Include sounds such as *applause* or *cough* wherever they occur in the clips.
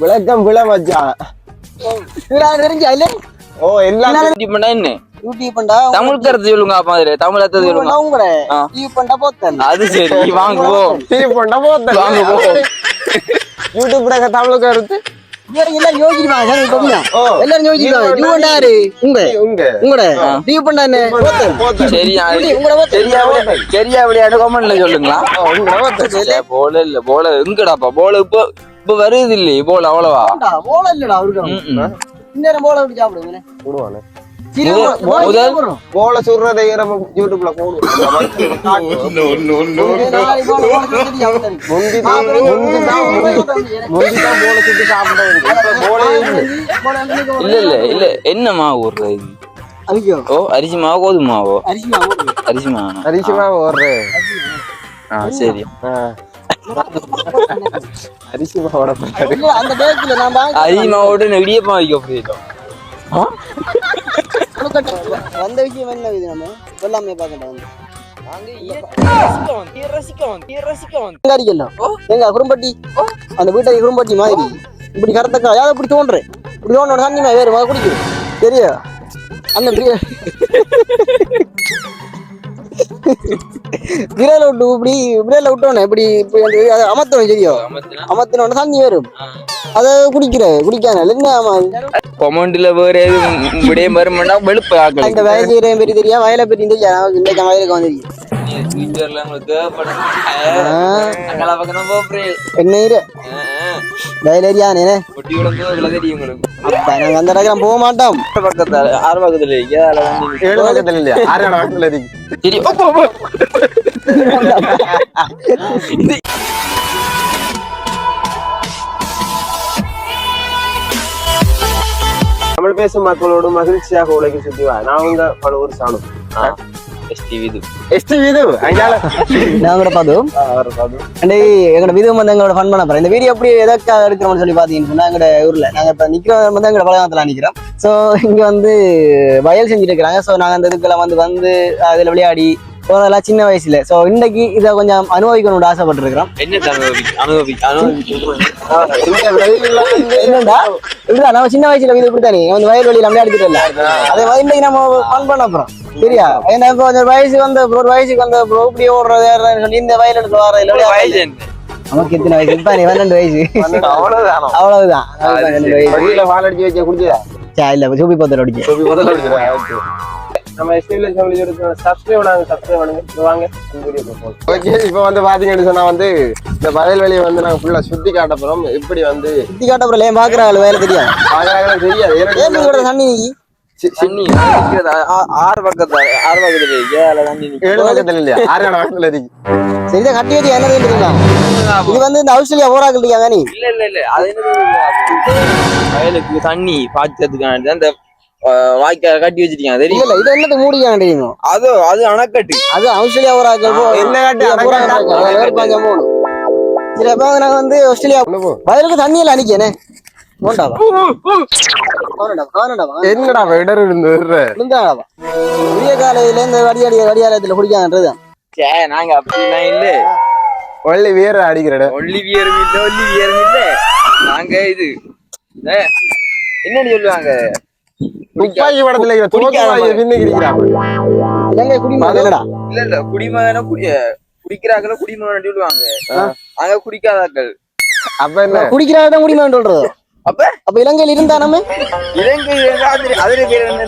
விளக்கம் விழ மச்சான். தெரிஞ்சா இல்ல? ஓ எல்லாம் என்ன? யூடியூப் பண்ணா? தமிழ் கருத்து சொல்லுங்க அப்பா அதுல தமிழ் அர்த்தம் சொல்லுங்க. உங்கள ஆ. யூடியூப் பண்ணா போத்தன். அது சரி வாங்குவோம் சரி பொண்ண போத்த வாங்க போ. யூடியூப்ல தமிழுக்கு கருத்து? எல்லாரும் யோசிப்பாங்க. எல்லாரும் யோசிப்பாங்க யூ பண்ணாரு உங்க. உங்க உங்களோட யூடியூப் பண்ணா என்ன? போத்தன். போத்த சரியா உங்களோட போத்தன். சரியா விளையா- சரியா விளையாடு கமெண்ட்ல சொல்லுங்களா? உங்க போத்த சரி, போல இல்ல போல எங்கடாப்பா? போல இப்ப இப்ப வருது இல்லையே போல அவ்வளவா? போல இல்லடா அவருக்கு? ம், ம். இன்னும் போல எப்படி சாப்பிடுங்க போடுவானே. சிறு முதல்-. போல சுடுறதை யூடியூப்ல *laughs* இல்லை. இல்ல இல்ல என்ன மாவு ஊர்ல இது ஓ அரிசி மாவு கோதுமை மாவோ? அரிசி மாவு. அரிசி மாவு. அரிசிமா ஓடுறேன் ஆ சரி. அரிசி மாவோட இல்ல, அந்த பேக்கில் நான் வாங்கி அரிசி மாவோட இடியப்பம் வைக்க கொடுக்கட்டும். வந்த விஷயம் என்ன இது நம்ம? எல்லாமே பார்க்கட்டும் வந்து. அந்த வீட்டை குறும்பட்டி மாதிரி. இப்படி கரத்தக்கா யாரும் இப்படி தோன்றேன் இப்படி தோன்ற தண்ணி மாதிரி வேறு மக குடிக்கும் சரியா அந்த விரல விட்டு இப்படி விரல விட்டோன்னே இப்படி இப்படி அமர்த்தணும் சரியா? அமர்த்தினோட தண்ணி வரும். அதை குடிக்கிற குடிக்கான என்ன கொமௌண்ட்ல வேற எதுவும் விடயம் வருமாண்டா வெளுப்பு அந்த வயசு பெரிய தெரியா வயலை பற்றி தெரியா நமக்கு இந்த வயலுக்கு வந்துருக்கு ஃபியூச்சர்ல உங்களுக்கு ஆ. அங்களா பக்கம் போறேன் என்ன இரு. வயலேரியானே ஒட்டி விழுந்து தெரியும் உங்களுக்கு. அப்ப நாங்க அந்த இடத்துல போக மாட்டோம். பக்கத்தால ஆறு பக்கத்துல ஏதால வந்து ஏழு பக்கத்துல இல்லையா? ஆறு பக்கத்துல இருக்கு. சரி ஓ, போ, போ. தமிழ் பேசும் மக்களோடு மகிழ்ச்சியாக உலகை சுத்தி நான் உங்க பழுவூர் சாணு ஆ, STV இது. எஸ்டி வீது அஞ்சால நாங்க கூட பார்த்தோம் அண்டே எங்களோட விதம் வந்து எங்களோட ஃபன் பண்ண போறோம் இந்த வீடியோ எப்படி எதற்காக எடுக்கிறோம்னு சொல்லி பாத்தீங்கன்னு சொன்னா எங்களோட ஊர்ல நாங்க இப்ப நிக்கிறோம் வந்து எங்களோட பழகத்துல நிக்கிறோம் சோ இங்க வந்து வயல் செஞ்சுட்டு இருக்கிறாங்க சோ நாங்க அந்த இதுக்கெல்லாம் வந்து வந்து அதுல விளையாடி போனதெல்லாம் சின்ன வயசுல. சோ இன்னைக்கு இதை கொஞ்சம் அனுபவிக்கணும்னு ஆசைப்பட்டிருக்கிறோம். என்ன அனுபவி அனுபவி அனுபவி இந்த வெயில்ல வந்து என்னடா? இல்ல நம்ம சின்ன வயசுல இது இப்படித்தானே வந்து வயல் வெளியில விளையாடிட்டு இல்ல அதே மாதிரி இன்னைக்கு நம்ம ஃபன் பண்ண போறோம். சரியா? ஏன்னா இப்போ கொஞ்சம் வயசு வந்து ஒரு வயசுக்கு வந்து இப்படி ஓடுறது சொல்லி இந்த வயல் எடுத்து வர இல்ல? நமக்கு எத்தனை வயசு? இப்ப நீ பன்னெண்டு வயசு. அவ்வளவுதானோ? அவ்வளவுதான். பன்னெண்டு வயசு. அடிச்சு வச்ச குடிச்சதா? இல்ல சூப்பி முதல்ல அடிச்சிடா நம்ம எஸ்டிவில சொல்லி எடுத்து சப்ஸ்கிரைப் பண்ணாங்க சப்ஸ்கிரைப் பண்ணுங்க. இப்ப வாங்க ஓகே இப்போ வந்து பாத்தீங்கன்னு சொன்னா வந்து இந்த வயல்வெளியை வந்து நாங்க ஃபுல்லா சுத்தி காட்ட போறோம் இப்படி வந்து சுத்தி காட்ட அப்புறம் ஏன் பாக்குறாங்க வேலை தெரியும் பாக்குறாங்க தெரியாது. ஏன் இதோட தண்ணி ஆறு பக்கத்துல ஆறு பக்கத்துல ஏழை தண்ணி நிக்குது. ஏழு பக்கத்துல இல்லையா? ஆறு பக்கத்துல இருக்கு. கட்டி வச்சு என்ன இது வந்து இந்த ஆஸ்திரேலியா போராக்கள் இருக்காங்க நீ இல்ல இல்ல இல்ல. அது என்ன வயலுக்கு தண்ணி பாய்ச்சதுக்கான அந்த வாய்க்கால கட்டி வச்சிருக்காங்க தெரியும்? இல்ல இது என்னது மூடிக்காங்க தெரியுமா அது அது அணைக்கட்டு. அது ஆஸ்திரேலியா போ- என்ன காட்டு? இல்ல, போராக்கள் அணைக்கட்டு? இருக்காங்க. அது வேறு பாஞ்சா போகணும் சரி அப்ப வந்து நாங்க வந்து ஆஸ்திரேலியா ஒண்ணு போ. வயலுக்கு தண்ணி எல்லாம் அணிக்கனே என்னடா இடர் இருந்து வர்ற? விழுந்தாடாவா விடிய காலையில இந்த வடியாடி வடியாலயத்துல குடிக்காங்கன்றது. சே நாங்க அப்படிலாம் இல்ல. ஒல்லி வீர அடிக்கிறட. ஒல்லிவியரும் இல்ல ஒல்லிவியரும் இல்ல. நாங்க இது என்னன்னு சொல்லுவாங்க? துப்பாக்கி படத்துல இலங்கை குடிமகன் இல்ல இல்ல குடிமகன குடி குடிக்கிறாங்கள குடிமகன் சொல்லுவாங்க. அங்க குடிக்காதாக்கள். அப்ப என்ன? குடிக்கிறாங்க குடிமகன் சொல்றது. அப்ப? அப்ப இலங்கையில் இருந்தா நம்ம? இலங்கை அதிர பேர் என்ன?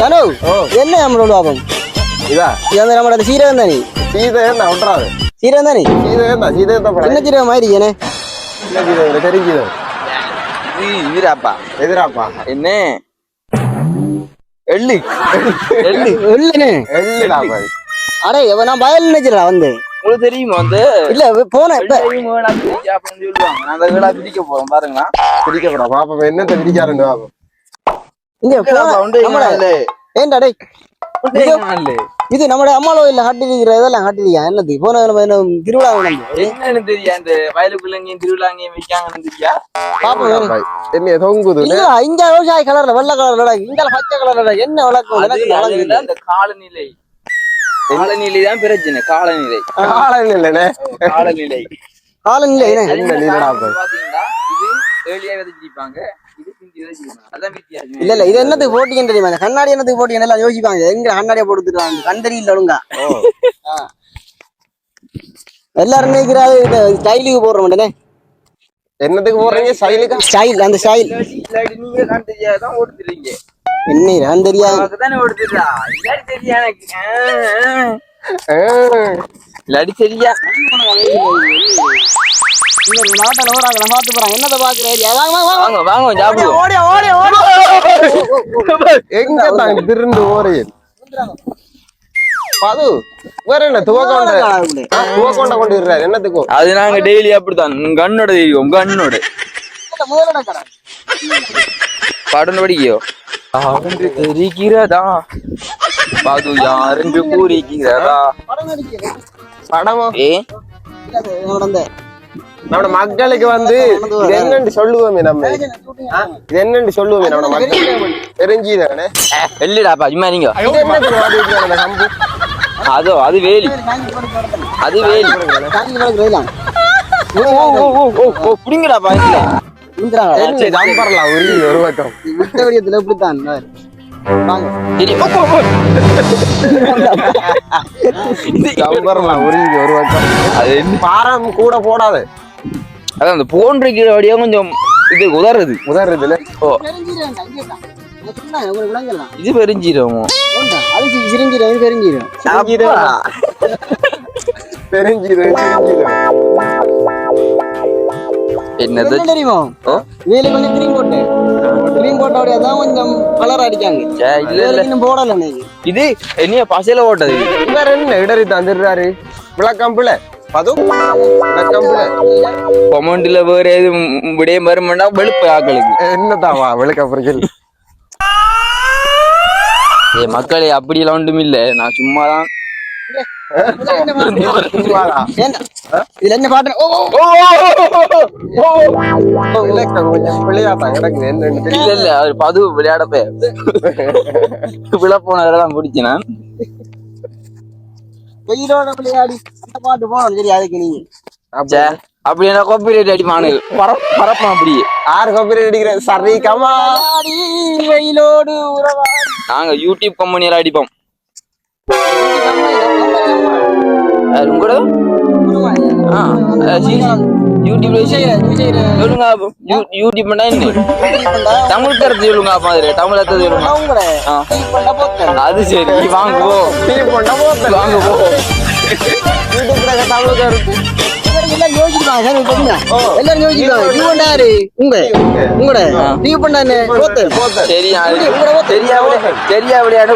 தனு நம்மளோட பாப்பம்? இதா? நம்மளோட சீரகம் தானே சீதை என்ன விட்றாது சீரகம் தானே சீதை தான் சின்ன சீரகம் மாதிரி ஏனே என்ன சீதை இல்லை, இதுடாப்பா எதிராப்பா? என்ன? எள்ளு. எள்ளு. இல்லனே எள்ளுடாப்பா அடே இவன் நான் பயல் நினைச்சிடா வந்து. உங்களுக்கு தெரியுமா வந்து? இல்ல போன சொல்லுவாங்க. அந்த பிரிக்க போறோம் பாருங்களா பிடிக்க போறோம் பாப்பா என்னத்தை பிடிக்காருன்னு பாப்போம் இங்க ஏன்டா டேய். இது நம்மட அம்மாலோ இல்ல ஹட்டிலிக்கிற இதெல்லாம் ஹட்டிலியா என்னது? போன நம்ம என்ன திருவிழா என்னன்னு தெரியா? அந்த வயலுக்குள்ள எங்கேயும் திருவிழா எங்கேயும் வைக்காங்கன்னு தெரியா? பாப்போம். என்ன தொங்குது இல்ல இங்க விவசாய கலர்ல வெள்ளை கலர்ல இங்க பச்சை கலர்ல என்ன வந்து அந்த காலநிலை காலநிலை. தான் பிரச்சனை காலநிலை. காலநிலை. காலம் இல்ல என்ன பாத்தீங்கன்னா இது ஏர்லியா விதைச்சிருப்பாங்க இல்ல இல்ல இது என்னத்துக்கு போட்டிங்கன்னு தெரியுமா? கண்ணாடி என்னத்துக்கு போட்டிங்க எல்லாம் யோசிப்பாங்க. எங்க கண்ணாடியை போட்டுருக்காங்க கண்டறியில் ஒழுங்கா ஆ. எல்லாரும் நினைக்கிறாரு இந்த ஸ்டைலுக்கு போடுற மாட்டேனே? என்னத்துக்கு போறீங்க சைலுக்கா ஸ்டைல் அந்த ஸ்டைல். நீங்க தான் தெரியாதான் ஓடுத்துறீங்க. என்ன நான் தெரியாது. அதுதானே ஓடுத்துறா தெரியா இந்த நாட்டில் ஓடாங்க பார்த்து போறாங்க என்னத்தை பாக்குறாரு வாங்க வாங்க சாப்பிடுவோம் ஓடியா ஓடியா ஓடியா எங்க தான் திருந்து ஓரையில் பது வேற என்ன துவக்கொண்ட துவக்கொண்ட கொண்டு என்னத்துக்கும்? அது நாங்க டெய்லி அப்படித்தான். கண்ணோட தெரியும் கண்ணோட. பாடம் படிக்கையோ? தெரிகிறதா? பாது யாரென்று கூறுகிறதா? படம்? நம்ம மக்களுக்கு வந்து இது என்னன்னு சொல்லுவோமே நம்ம. இது என்னன்னு சொல்லுவோமே நம்ம மக்கள் தெரிஞ்சுதானே? வெள்ளிடாப்பா சும்மா நீங்க அதோ அது வேலி. அது வேலி. ஓ ஓ ஓ ஓ ஓ ஓ புடிங்கடாப்பா இல்ல ஒரு பக்கம். விட்டவரியத்துல இப்படித்தான் வாங்க. இது- ஒரு பக்கம் அது என்ன? பாரம் கூட போடாது. அதான் அந்த போன்றைக்கு வழியா கொஞ்சம் இது உதறது. உதறதுல? ஓ. பெருஞ்சீரகம் தான், இங்கே தான். நான் சொன்னேன், உங்களுக்கு என்னது? என்ன தெரியுமா? வேலை கொஞ்சம் கிரீம் போட்ட. அப்படியே அதான் கொஞ்சம் கலர் அடிக்காங்க இல்ல இல்ல. இன்னும் போடல நீங்க இது என்னைய பசையில ஓட்டது வேற என்ன இடறி தந்துடுறாரு? விளக்கம் பிள்ளை பது? விளக்கம் பிள்ளை கொமெண்ட்ல வேற எதுவும் விடைய வருமாண்டா வெளுப்பு ஆக்களுக்கு. என்னதாவா விளக்க புரிஞ்சல் ஏ மக்களே அப்படியெல்லாம் ஒன்றும் இல்ல. நான் சும்மா தான் ஏண்டா, இதுல என்ன பாட்டு ஓ ஓ, விளக்கம் கொஞ்சம் பிள்ளையாத்தான் கிடக்குது என்னன்னு இல்ல இல்ல பது விழா நான் வெயிலோட விளையாடி அந்த பாட்டு போனோம் சரி அதுக்கு நீங்க அப்ப சே, அப்படி என்ன காப்பிரைட் அடிப்பானு. பரப் பரப்பான் அப்படியே ஆறு காப்பி அடிக்கிறேன். சரி கமா வெயிலோடு நாங்க யூடியூப் கம்பெனியில அடிப்போம். உங்களோட? யூடியூப்ல சொல்லுங்க யூடியூப் தமிழ் கருத்து சொல்லுங்க அப்பா அதுல. தமிழ் அர்த்தம் சொல்லுங்க. அது சரி வாங்க போ. டீ போண்டா எல்லாரும் யோசிக்கிறாங்க சார் இப்ப என்ன? எல்லாரும் யோசிக்கிறாங்க நீ பண்ணாரு உங்க. உங்களோட. நீ பண்ணானே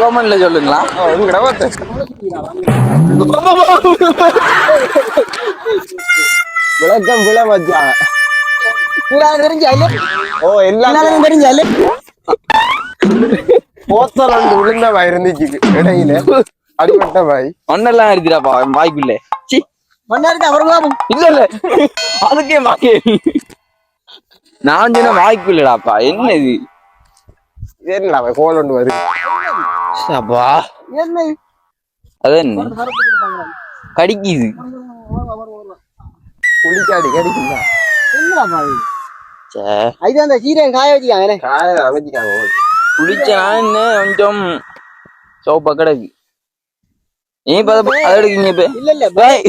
கமெண்ட்ல சொல்லுங்களா? உங்கட போத்தல் விளக்கம் பிள்ளை மச்சான். உங்களால தெரிஞ்சா இல்ல ஓ எல்லாம் எல்லாரும் தெரிஞ்சா இல்ல போத்தல் ஒன்று விழுந்த பாய் இருந்துச்சு இடையில. அடிபட்ட பாய் ஒன்னெல்லாம் இருக்குதாப்பா வாய்க்குள்ள. அப்புறம் பாப்போம் இல்ல இல்ல அதுக்கே நான் சொன்ன வாய்க்குள்ளடாப்பா என்ன இது? என்னடா பாய் கோல் ஒன்று வருது? அப்பா என்ன? அது என்ன? கடிக்குது. குளிக்காடி கடிக்குதா என்னடா அந்த சீரகம் காய வச்சுக்காங்க காய நான் என்ன? கொஞ்சம் சோப்பா கிடக்கு. அதை எடுக்கீங்க இப்ப. இல்ல இல்ல பாய்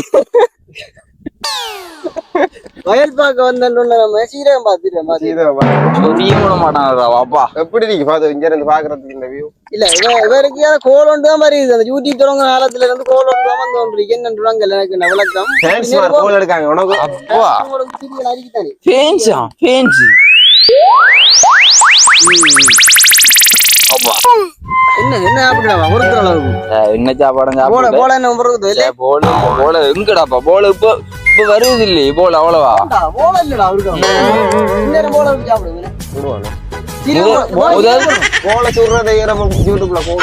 வயல் பார்க்க வந்தோன்னு நம்ம சீரகம் பார்த்துட்டேன் பாத்து இதோ பாரு. சொரிய விட மாட்டாங்கடா வாப்பா எப்படி இருக்கு பாத்து இங்க இருந்து பாக்குறதுக்கு இந்த வியூ இல்ல இவ- இவருக்கு ஏன்னா கோல் ஒன்று தான் மாதிரி இருக்குது. அந்த யூடியூப் தொடங்க காலத்துல இருந்து கோல் ஒன்று தான் வந்து ஒன்று என்னன்றாங்க எனக்கு ஃபேன்ஸ் மார் கோல் எடுக்காங்க உனக்கு அப்பா. உங்களுக்கு சீரியல் அறிக்கித்தானே ஃபேன்ஸா ஃபேன்ஸ் என்ன என்ன சாப்பிடுறாங்க ஒருத்தர் அளவுக்கு. என்ன சாப்பாடு? போல போல என்ன பொறுக்குது இல்ல போல போல எங்கடாப்பா? போல இப்ப இப்ப வருது இல்லையே போல அவ்வளவா போல இல்லடா அவருக்கு இன்னும் போல சாப்பிடுங்க போல யூடியூப்ல போல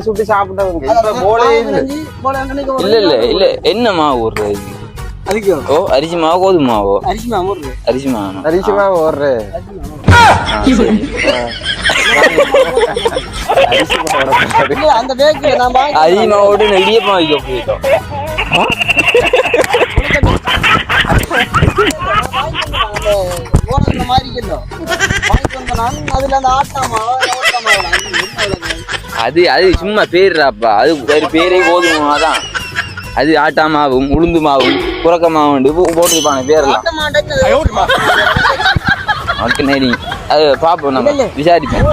சுட்டு சாப்பிட்டவங்க. இல்லை. இல்ல இல்ல இல்ல ஊர்றது அதுக்கு ஓ அரிசி மாவோ கோதுமை மாவோ. அரிசி மாவு ஊர்றது. அரிசி மாவோ. அரிசிமா ஓடுற இல்ல, அந்த நான் வாங்கி அரிசி மாவோடு இடியப்பம் வைக்க போயிட்டோம். மாவு, மாவு, அது? அது சும்மா பேருடாப்பா அது வேறு பேரே கோதுமை மாவு தான் அது ஆட்டா மாவும் உளுந்து மாவும் புறக்க மாவும் போட்டுருப்பாங்க பேரெல்லாம். நேரி. அது பார்ப்போம் நம்ம. விசாரிப்போம்.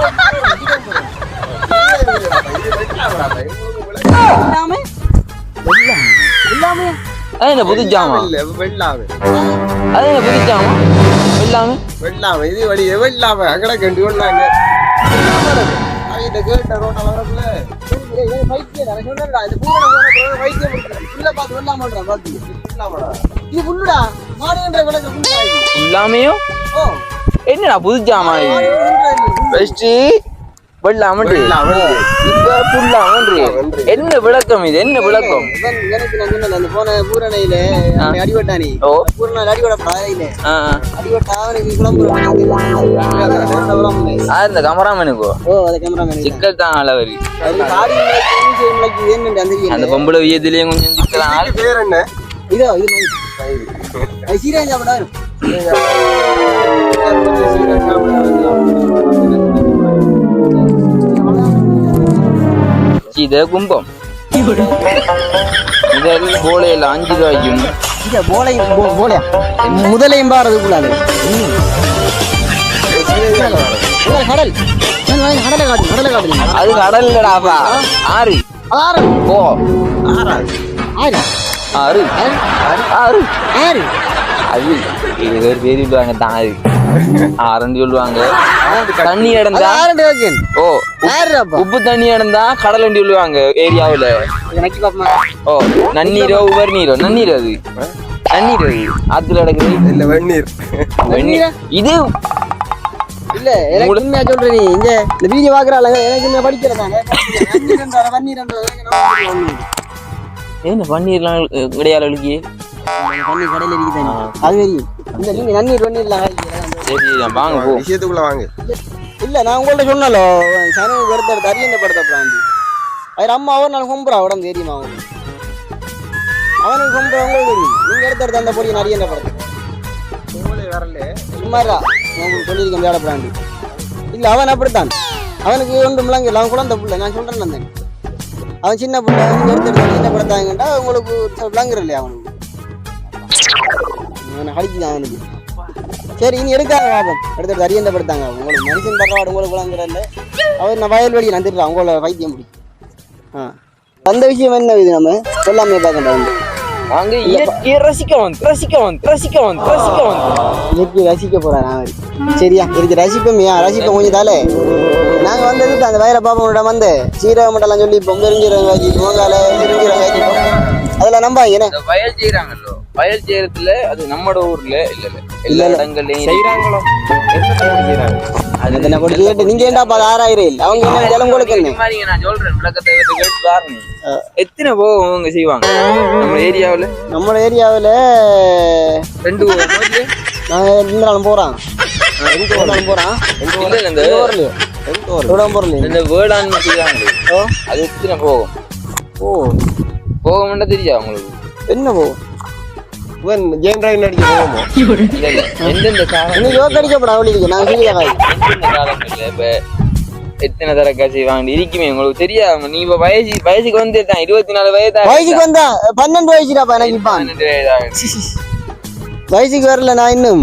அது என்ன புது ஜாமா இல்ல வெள்ளாமை அது என்ன புது எல்லாமே வெள்ளாமை இது வழி வெள்ளாமை அங்கட கண்டு கேட்ட ரோட்ட வரக்குள்ள இது ஓ, என்னடா புது ஜாமா வெள்ளாமன்றி வெள்ளாமன்றி. இப்ப புல்லாமன்றி என்ன விளக்கம் இது? என்ன விளக்கம்? இவன் எனக்கு நான் சொன்னேன்ல, அந்த போன பூரணையில அந்த அடிவட்டானி ஓ. பூரண ஆ ஆ. அடிவட்டா அவனுக்கு குழம்பு ஆ, இந்த கமராமனுக்கோ ஓ அது கேமராமேன் சிக்கல் தான் அளவரி அந்த அந்த பொம்பளை வியத்திலேயும் கொஞ்சம் சிக்கலாம் ஆள் பேர் என்ன? இதோ இது மாதிரி. அது இத கும்பம். இதில் ரூபாய்க்கும் இத போலை போலையா? முதலையும் பாடுறதுக்குள்ளாது கடல் கடலை காட்டு கடலை. காட்டு அது கடல் இல்லடாப்பா ஆறு. ஆறு. ஓ. ஆறு. ஆறு. ஆறு. ஆறு. அது இது பேர் சொல்லுவாங்க தான் அது ஆறுன்னு சொல்லுவாங்க தண்ணி இடந்தா ஓ உப்பு தண்ணி இடந்தா கடலண்டி சொல்லுவாங்க ஏரியாவுல. ஓ நன்னீரோ உவர் நீரோ நன்னீர் அது? நன்னீர் அது? ஆத்துல கிடக்குது இல்ல வெந்நீர். வெந்நீர். இது இல்ல எனக்கு உண்மையா சொல்றேன் நீ. இந்த இந்த வீடியோ பாக்குறாள் எனக்கு என்ன படிக்கிறதாங்க என்ன பன்னீர்லாம் கிடையாது அழுகி தண்ணி கடையில இருக்குது. அது தெரியும் இந்த நீங்க நன்னீர் பன்னீர்லாம் சரி நான் வாங்க போ. விஷயத்துக்குள்ள வாங்க. இல்ல நான் உங்கள்ட்ட சொன்னலோ சனவு எடுத்த எடுத்து அரியண்ண படுத்த பிராண்டி அவர் அம்மா ஒரு நாள் கும்புறா உடம்பு தெரியுமா அவனுக்கு அவனுக்கு கும்புற உங்களுக்கு தெரியும். நீங்க எடுத்த எடுத்து அந்த பொடியை அரியண்ண படுத்த வரல. சும்மாரா நான் உங்களுக்கு சொல்லியிருக்கேன் வேலை பிராண்டி இல்ல அவன் அப்படித்தான். அவனுக்கு ஒன்றும் இல்லைங்க இல்லை அவன் குழந்தை பிள்ளை நான் சொல்றேன் அந்த அவன் சின்ன பிள்ளை எடுத்து எடுத்து என்ன படுத்தாங்கண்டா உங்களுக்கு விளங்குற இல்லையா அவனுக்கு? அவனை அடிக்குதான் அவனுக்கு. சரி இனி எடுக்காத பாபம். எடுத்து அரியந்த படுத்தாங்க உங்களுக்கு மனுஷன் பரவாடு உங்களுக்கு இல்லை அவர் நான் வயல்வெளி நந்துடுறேன் உங்களை வைத்தியம் முடி ஆ. அந்த விஷயம் என்ன இது நம்ம? சொல்லாமே பார்க்கண்டா வந்து அங்க இயற்கையை ரசிக்க வந்து ரசிக்க வந்து ரசிக்க வந்து ரசிக்க வந்து. இயற்கையை ரசிக்க போறாரு அவரு. சரியா? இருக்கு ரசிப்போம் ரசிப்போம் கொஞ்சம் தாலே நாங்க வந்தது அந்த வயல பாப்போம் வந்து? சீரகம் மட்டெல்லாம் சொல்லி இப்போ பெருஞ்சீரகம் காய்ச்சி மோங்கால பெருஞ்சீரகம் காய்ச்சி அதெல்லாம் நம்ப என்ன? வயல் செய்யறாங்கல்லோ வயல் செய்யறதுல அது நம்மட ஊர்ல இல்ல இல்ல. எல்லா செய்யறாங்களோ அது என்ன கேட்டு நீங்க ஏன்டா பாது ஆறாயிரம் இல்லை? அவங்க என்ன ஜலம் நான் சொல்றேன். விளக்கத்தை கேட்டு பாருங்க. எத்தனை போகும் அவங்க செய்வாங்க? நம்ம ஏரியாவுல? நம்ம ஏரியாவில் ரெண்டு நாங்க இந்த நாளும் போறோம் எந்த நாளும் இல்ல இந்த ஊர்லயோ எவ்வளோ பொருள் இந்த வேளாண்மை செய்வாங்க. அது எத்தனை போகும்? ஓ. போகும்னா தெரியா உங்களுக்கு. என்ன போ இவன் ஜெயின் போவோமோ எந்தெந்த காலம் இருக்கு நான் எந்தெந்த காலங்கள்ல இப்ப எத்தனை தரக்கா செய்வாங்க இருக்குமே? உங்களுக்கு தெரியாது நீ இப்ப வயசு வயசுக்கு வந்து தான் இருபத்தி நாலு வயதா வயசுக்கு வந்தா பன்னெண்டு வயசுடாப்பா எனக்கு இப்போ. பன்னெண்டு வயதாகுது. வயசுக்கு வரல நான் இன்னும்.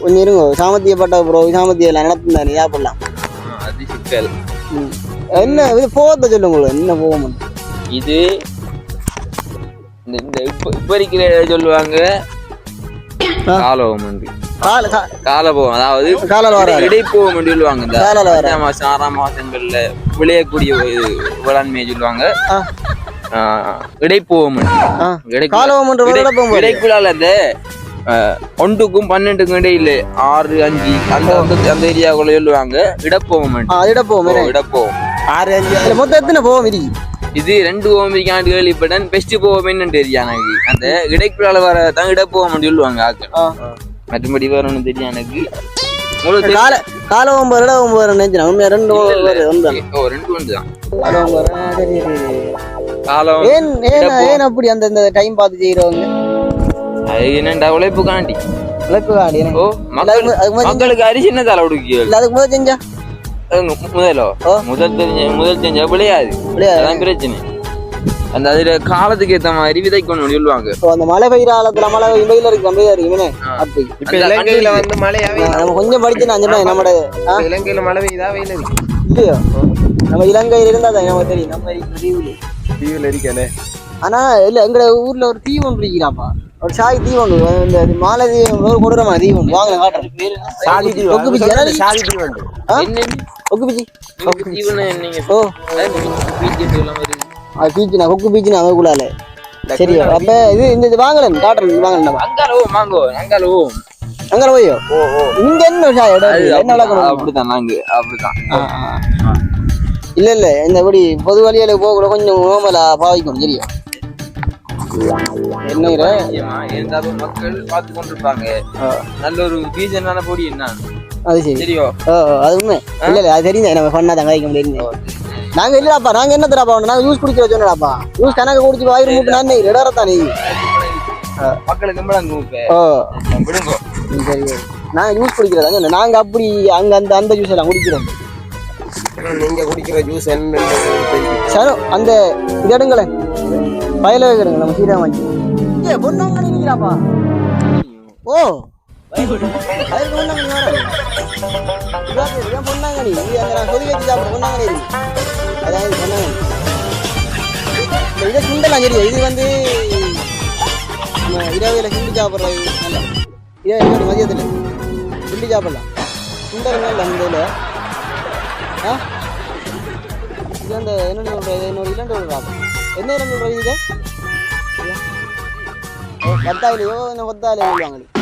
கொஞ்சம் இருங்க. சாமத்தியப்பட்ட ப்ரோ சாமத்தியம் நடத்துனாரு சாப்பிடலாம். அது சிக்கல். என்ன இது போகத்த சொல்லுங்க. என்ன போக மாட்டேன் இது இந்த இப்ப இப்ப இருக்கிற சொல்லுவாங்க. காலோகம் காலபோகம் அதாவது இடைப்போகம் என்று சொல்லுவாங்க இந்த அஞ்சாம் மாசம் ஆறாம் மாசங்கள்ல விளையக்கூடிய வேளாண்மையை சொல்லுவாங்க. போகும்போது. இடைக்குள்ளால அந்த ஒன்றுக்கும் பன்னெண்டுக்கும் இடையில ஆறு அஞ்சு அந்த அந்த- அந்த ஏரியாக்குள்ள சொல்லுவாங்க. போவோம் இடப்போவம் ஆறு அஞ்சு மொத்தம் எத்தனை போவோம் இருக்கு இது ரெண்டு ஓமிக்காண்டு கேள்விப்பட்டேன் பெஸ்ட் போவோம் என்ன தெரியும் எனக்கு. அந்த இடைக்குள்ளால வர தான் இடப்போவம் சொல்லுவாங்க ஆக்கள். மற்றபடி வேற ஒன்றும் தெரியும் எனக்கு. கால கால ஒன்பது இடம் ஒன்பது நினைச்சு உண்மையா ரெண்டு. ஒன்பது ஓ ரெண்டு ஒன்று தான். கால ஒன்பது ஆ, சரி, சரி, சரி. காலம் ஏன் ஏன் இடப்போம். ஏன் அப்படி அந்த இந்த டைம் பார்த்து செய்யறவங்க அது என்னண்டா உழைப்பு காண்டி விளக்கு காடி ஓ மக்களுக்கு அரிசி என்ன தலை உடுக்கியல் இல்ல அதுக்கு முதல் செஞ்சா? முதலோ. முதல் தெரிஞ்ச முதல் தெரிஞ்ச விளையாது. விளையாது. அதான் பிரச்சனை. அந்த அதுல காலத்துக்கு ஏத்த மாதிரி விதைக்கணும் சொல்லுவாங்க. இப்போ அந்த மழை பெய்யுற காலத்துல மழை வெயில் இருக்கு இருக்குமே ஆ. அப்படி. இப்ப இலங்கையில கண்டு- வந்து மழையாவே நம்ம கொஞ்சம் படிச்சு நான் சொன்னேன் நம்மட இலங்கையில மழை பெய்யுதா வெயில் இருக்கு இல்லையோ. நம்ம இலங்கையில இருந்தா தான் நமக்கு தெரியும். நம்ம தீவுல தீவில் இருக்கே ஆனா இல்ல எங்க ஊர்ல ஒரு தீவம் பிடிக்கிறாப்பா ஒரு சாய் தீவம் இந்த மாலை தீவம் ஒரு கொடுறமா தீவம் வாங்க காட்டுறேன். சாதி தீவு ஒக்கு பிச்சி அது சாதி தீவு கொக்கு பிச்சி தீவனம் நீங்க ஓ. அது பீச்சு நான் கொக்கு பீச்சு நான் அதுக்குள்ளால சரி அப்ப இது இந்த இது வாங்கலன் காட்டுறேன் வாங்கலன் அங்கால ஓ மாங்கோ அங்கால ஓ அங்க போயோ இங்க என்ன? என்ன வளர்க்கணும் அப்படிதான் நாங்க அப்படிதான். இல்ல இல்ல இந்த இப்படி பொது வழியில போகக்கூட கொஞ்சம் ஓமலா பாவிக்கணும் சரியா என்ன இருந்தாலும் மக்கள் பார்த்து கொண்டிருப்பாங்க நல்ல ஒரு ரீசனான பொடி என்ன அது சரி. சரியோ ஓ அது உண்மை. இல்ல இல்ல அது தெரியுது. நம்ம பண்ணா தான் காய்க்க முடியும் நாங்க இல்லடாப்பா நாங்க என்ன தராப்பா நாங்க யூஸ் குடிக்கிற சொன்னடாப்பா யூஸ் கணக்கு குடிச்சு வாயிரு மூட்டு நான் நீ மக்களுக்கு எவ்வளவு இப்ப ஓ. விடுங்க. சரி நாங்க ஜூஸ் குடிக்கிறதா? சொன்னேன். நாங்க அப்படி அங்க அந்த அந்த ஜூஸ் எல்லாம் குடிக்கிறோம். நீங்க குடிக்கிற ஜூஸ் என்ன சரி அந்த இது எடுங்களேன் வயல வைக்கிறங்க நம்ம சீரா வாங்கி. ஏ பொண்ணாங்கண்ணி நிற்கிறாப்பா ஓ. அதுக்கு பொண்ணாங்கண்ணி வர ஏன் பொண்ணாங்கண்ணி இது அங்க நான் கொதி வச்சு சாப்பிட இது இதை சுண்டலாம் சரியா இது வந்து நம்ம இரவையில் சுண்டி சாப்பிட்றது நல்லா இதே மதியத்தில் சுண்டி சாப்பிடலாம் சுண்டல் அந்த இதில் ஆ இது என்ன சொல்றது இன்னொரு இலண்டு என்ன இது பத்தாயிலையோ என்ன பத்தாயிலையோ சொல்லுவாங்க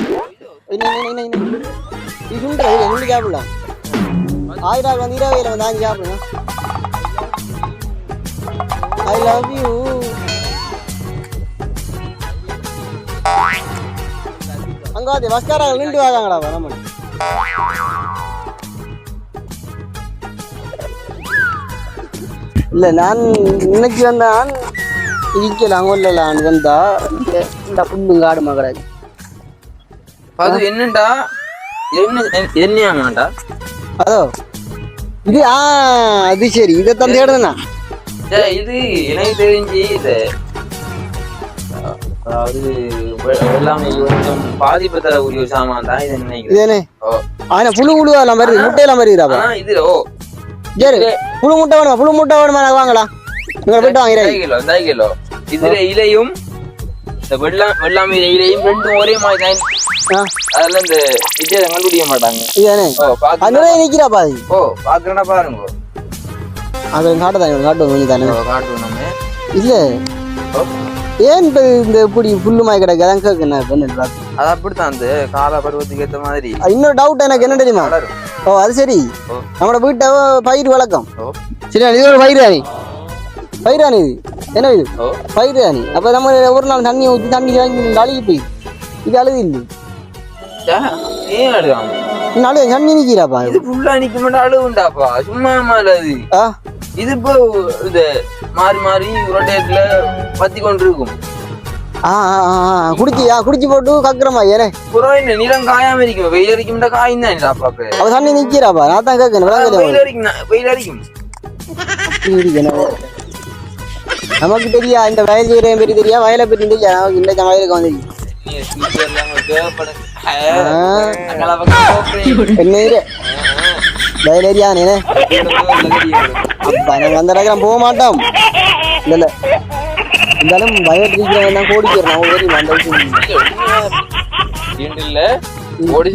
இன்னும் இன்னும் இன்னும் இது சுண்டல் இது சுண்டி சாப்பிடலாம் ஆயிரம் வந்து இரவையில் வந்து ஆஞ்சு சாப்பிடுங்க ஐ லவ் யூ அங்க வாத்தி வஸ்காரா நின்று வாங்காங்கடா நம்ம இல்ல நான் இன்னைக்கு வந்தான் இருக்கல அங்க வந்தா. இந்த இந்த புல்லும் அது என்னண்டா? என்ன என்னையாங்கடா அதோ. இது ஆ அது சரி. இதை தந்து எடுதுண்ணா டேய், இது எனக்கு தெரிஞ்சு இது அதாவது எல்லாமே கொஞ்சம் பாதிப்பு தரக்கூடிய ஒரு சாமான் தான் இது நினைக்கிறேன். ஆனா புழு புழு எல்லாம் வருது இது ஓ. சரி புழு முட்டை வேணுமா? புழு முட்டை வேணுமா? வாங்கலாம். உங்களை போயிட்டு வாங்கிறேன் இந்த கிலோ இந்த கிலோ. இதுல இலையும் இந்த வெள்ளம் வெள்ளாமை இலையும் ரெண்டும் ஒரே மாதிரி தான். அதெல்லாம் இந்த விஜயம் கண்டுபிடிக்க மாட்டாங்க. இதுதானே நிற்கிறாப்பா அது ஓ பாக்குறேன்னா பாருங்க. அது காட்டு கொஞ்சம் தானே? காட்டுவோம் நம்ம. இல்ல. ஏன் இப்ப இந்த இப்படி புல்லு மாய் கிடக்கு? அதான் கேட்க பெண்ணு அது அப்படித்தான் அந்த கால பருவத்துக்கு ஏத்த மாதிரி. இன்னொரு டவுட் எனக்கு என்ன தெரியுமா? ஓ அது சரி. நம்மளோட வீட்டை பயிர் வழக்கம் சரி இது ஒரு பயிர் இது. என்ன இது? பயிர் ராணி அப்ப நம்ம ஒரு நாள் தண்ணி ஊற்றி தண்ணி வாங்கி அழுகி போய். இது அழுது இல்லை அழுகு தண்ணி நிற்கிறாப்பா இது ஃபுல்லா நிக்க மாட்டா அழுகுண்டாப்பா. சும்மா அது. ஆ? இது இப்போ இது மாறி மாறி ரொட்டேட்ல பத்தி கொண்டு இருக்கும் ஆ ஆ. குடிச்சு போட்டு கக்குறமா ஏனே புறம் நிலம் காயாம இருக்கும்? வெயில் அடிக்கும் காயும் தான் அப்பாக்கு அவ தண்ணி நிற்கிறாப்பா நான் தான் கேட்கணும் விளங்கலையா வெயில் அடிக்கும். வெயில் அடிக்கும் நமக்கு தெரியா இந்த வயல் செய்கிறேன் பற்றி தெரியா? வயலை பற்றி தெரியா? நமக்கு இந்த வயலுக்கு வந்து வயல் ஏரியா நீனே? தெரியும். அப்பா நாங்கள் அந்த இடத்துல போக மாட்டோம். இல்லை இல்லை. இருந்தாலும் வயல் இருக்கிறவங்க தான் கோடிக்கிறோம் நான் தெரியும் அந்த விஷயம் இல்ல? ஒரு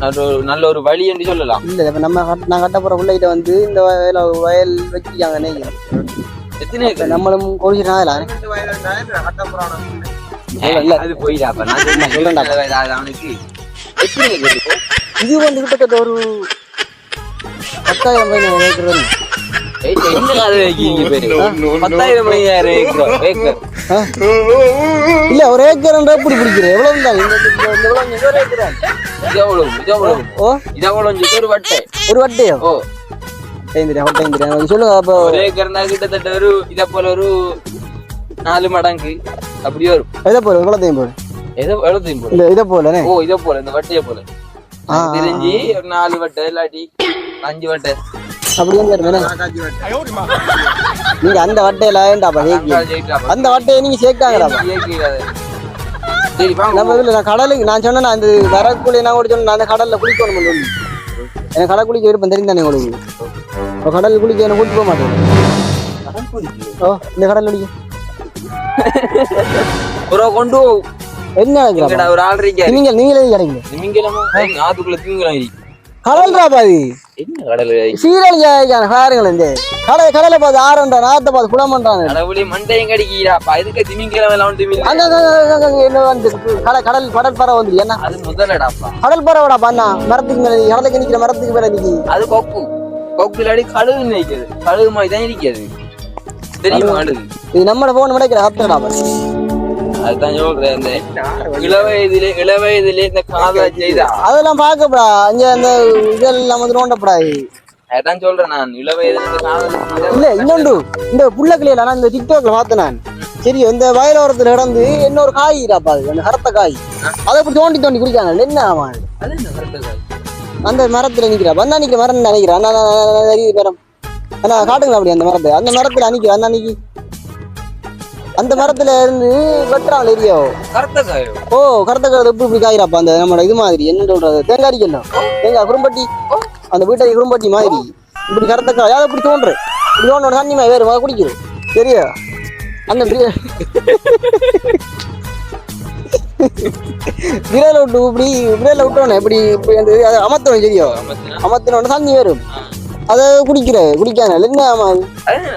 நல்ல ஒரு வழி என்று சொல்லலாம். இல்லை இப்போ நம்ம நான் கட்ட போகிற பிள்ளைகிட்ட வந்து இந்த வயல வயல் வச்சுருக்காங்க நினைக்கிறேன் எத்தனை ஏக்கர்? நம்மளும் குடிச்சிட்டு நாதலாம் இல்ல. அது போயிடாப்பா நான் சொல்றேன். அவனுக்கு. எத்தனை ஏக்கர் இருக்கு? இது வந்து கிட்டத்தட்ட ஒரு பத்தாயிரம் பேரு? பத்தாயிரம் மணியாயிரம் ஏக்கர். ஏக்கர். ஆ? இல்ல ஒரு தான் ஏக்கர் இது எவ்வளவு? இது எவ்வளவு? ஓ? இது எவ்வளவு? சொல்லி ஒரு வட்டை. ஒரு வட்டையோ? ஓ. டைந்திரியா டைந்திரியா சொல்லுங்க அப்போ. ஒரு ஏக்கர்னா கிட்டத்தட்ட ஒரு இத போல ஒரு நாலு மடங்கு அப்படி வரும். இதை போல குளத்தையும் போல. ஏதோ எழுத்தையும் போல. இல்ல இதை போலனே? ஓ இத போல இந்த வட்டையை போல. தெரிஞ்சு ஒரு நாலு வட்டை இல்லாட்டி அஞ்சு வட்டை. அப்படி வந்து நீங்க அந்த வட்டையில ஏண்டாப்பா அந்த வட்டையை நீங்க சேர்க்காங்கடாப்பா நம்ம இதுல நான் கடலுக்கு நான் சொன்னேன் நான் அந்த வரக்குள்ளே நான் கூட சொன்னேன் நான் அந்த கடல்ல குளிக்கணும் எனக்கு கடல் குளிக்க விருப்பம் தெரிந்தானே உங்களுக்கு? இப்போ கடல் குளிக்க என்ன கூட்டு போக மாட்டேன். ஓ இந்த கடல் குளிக்க. ஒரு கொண்டு. என்ன ஒரு ஆள் இருக்காரு. நீங்க நீங்களே கிடைக்கல திமிங்கலமா? ஆத்துக்குள்ள. கடல்ரா பாதி என்ன கடல் சீரழிஞ்சான பாருங்களேன் இந்த கடல் கடலை பார்த்து ஆறன்றான் ஆத்த பார்த்து குளமன்றான் கடவுளே மண்டையும் கடிக்கிறாப்பா இதுக்கு அங்க என்ன வந்து கடல் கடல் கடல் பறவை வந்து என்ன? அது முதலடாப்பா கடல் பறவைடா பண்ணா. மரத்துக்கு மேல கடலுக்கு நிக்கிற மரத்துக்கு மேல நிக்கி. அது கொக்கு. கொக்கு இல்லாடி கழுகு நினைக்கிறது கழுகு மாதிரி தான் இருக்காது தெரியுமா இது நம்மளோட போன் விடைக்கிற பாரு அதுதான் சொல்றேன் இந்த இளவயதிலே இளவயதிலே இந்த காதலை செய்தா அதெல்லாம் பார்க்கப்படா இங்க அந்த இதெல்லாம் வந்து நோண்டப்படாது அதான் சொல்றேன் நான் இளவயதில் இந்த காதலை இல்ல இன்னொன்று இந்த புள்ள கிளியில நான் இந்த டிக்டாக்ல பார்த்தேன் நான் சரி இந்த வயலோரத்துல கிடந்து இன்னொரு காய் அது அந்த கருத்த காய் அதை இப்படி தோண்டி தோண்டி குடிக்காங்க என்ன காய்? அந்த மரத்துல நிக்கிறா வந்தா நிக்கிற மரம் நினைக்கிறேன் மரம் அண்ணா காட்டுங்களா அப்படி அந்த மரத்தை அந்த மரத்துல அன்னைக்கு அந்த அன்னைக்கு அந்த மரத்துல இருந்து வெட்டுறாங்க எரியோ காயோ ஓ கருத்த கருத்து இப்படி இப்படி காயிராப்பா அந்த நம்மளோட இது மாதிரி? என்ன சொல்றது? தேங்காய் அடிக்கலாம் தேங்காய் குறும்பட்டி. அந்த வீட்டை குறும்பட்டி மாதிரி. இப்படி கருத்த காய் அதை இப்படி தோன்று? இப்படி தோன்ற தண்ணி மாதிரி வேறு மாதிரி குடிக்கிறோம் சரியா? அந்த வி- விரல விட்டு இப்படி விரல விட்டோன்னே இப்படி இப்படி அந்த அமர்த்தணும் சரியா? அமர்த்தினோட தண்ணி வரும். அதை குடிக்கிற குடிக்கான என்ன ஆமா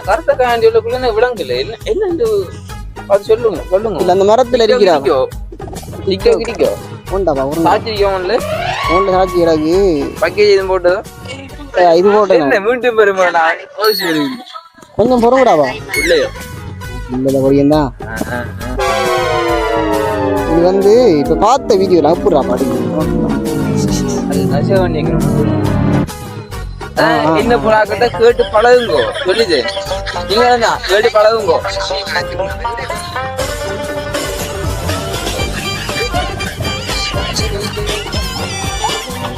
கருத்த காயண்டி உள்ளக்குள்ள என்ன விளங்கல என்ன என்ன அது சொல்லுங்க சொல்லுங்க. இல்ல அந்த மரத்துல இருக்கிறா கிடிக்கோ கிடிக்கோ உண்டாப்பா ஒரு சாச்சிரிக்கோம்ல ஒன்று சாட்சி கிடக்கு. பக்கேஜ் இது போட்டதோ? ஏய், இது போட்டேன். என்ன மீண்டும் பெருமாடா கொஞ்சம் பொறுங்கடாப்பா. இல்லையோ. தான் ஆ, ஆ. இது வந்து இப்ப பார்த்த வீடியோல அப்புறா பாடி அது நசவன் என்ன புறாக்கிட்ட கேட்டு பழகுங்கோ. சொல்லுது. நீங்க தான் கேட்டு பழகுங்கோ.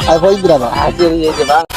அது போய்க்கிறாப்பா ஆ, சரி சரி வாங்க